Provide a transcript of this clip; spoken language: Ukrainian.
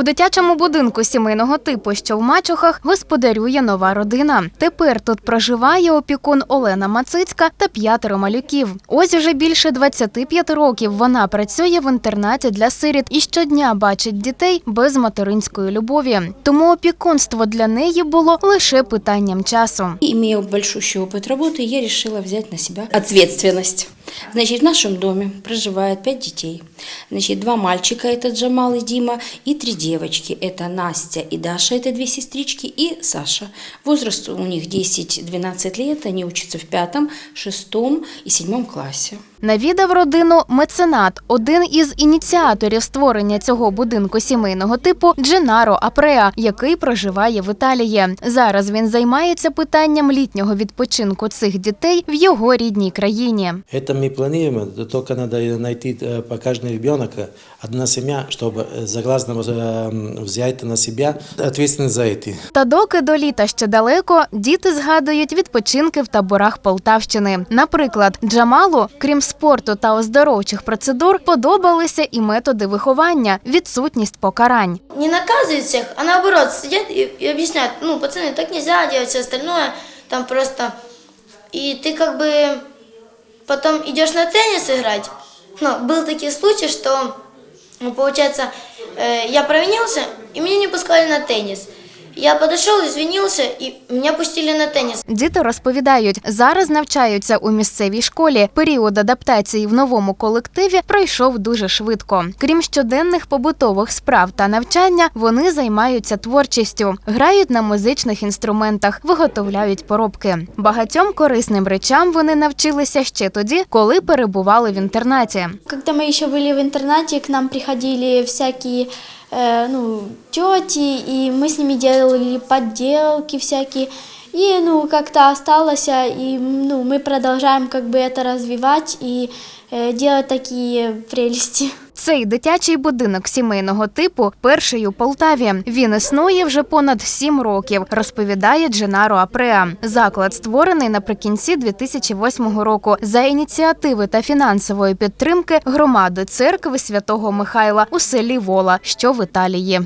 У дитячому будинку сімейного типу, що в Мачухах, господарює нова родина. Тепер тут проживає опікун Олена Мацицька та п'ятеро малюків. Ось уже більше 25 років вона працює в інтернаті для сиріт і щодня бачить дітей без материнської любові. Тому опікунство для неї було лише питанням часу. Имея большущий опыт работы, я решила взять на себя ответственность. Значит, в нашем доме проживает пять детей. Значит, два мальчика, это Джамал и Дима, и три девочки, это Настя и Даша, это две сестрички, и Саша. Возраст у них 10-12 лет, они учатся в пятом, шестом и седьмом классе. Навідав родину меценат, один із ініціаторів створення цього будинку сімейного типу Дженаро Апреа, який проживає в Італії. Зараз він займається питанням літнього відпочинку цих дітей в його рідній країні. Это мы планируем, это только надо найти э, по каждому ребенка одна семья, чтобы э, загласно э, взять на себя ответственность за это. Та доки до літа ще далеко, діти згадують відпочинки в таборах Полтавщини. Наприклад, Джамалу, крім спорту та оздоровчих процедур, подобалися і методи виховання, відсутність покарань. не наказывают всех, а наоборот сидят и, и объясняют, ну, пацаны, так нельзя делать, все остальное, там просто... И ты как бы потом идешь на теннис играть. Но был такие случаи, что, ну, получается, э, я провинился, и меня не пускали на теннис. Я подошел, извинился, и меня пустили на теннис. Діти розповідають, зараз навчаються у місцевій школі. Період адаптації в новому колективі пройшов дуже швидко. Крім щоденних побутових справ та навчання, вони займаються творчістю, грають на музичних інструментах, виготовляють поробки. Багатьом корисним речам вони навчилися ще тоді, коли перебували в інтернаті. Когда мы еще были в интернате, к нам приходили всякие э, ну, тети, и мы с ними делали подделки всякие. И ну, как-то осталось, а, и ну, мы продолжаем как бы это развивать и э, делать такие прелести. Цей дитячий будинок сімейного типу перший у Полтаві. Він існує вже понад сім років, розповідає Дженаро Апреа. Заклад створений наприкінці 2008 року за ініціативи та фінансової підтримки громади церкви святого Михайла у селі Вола, що в Італії.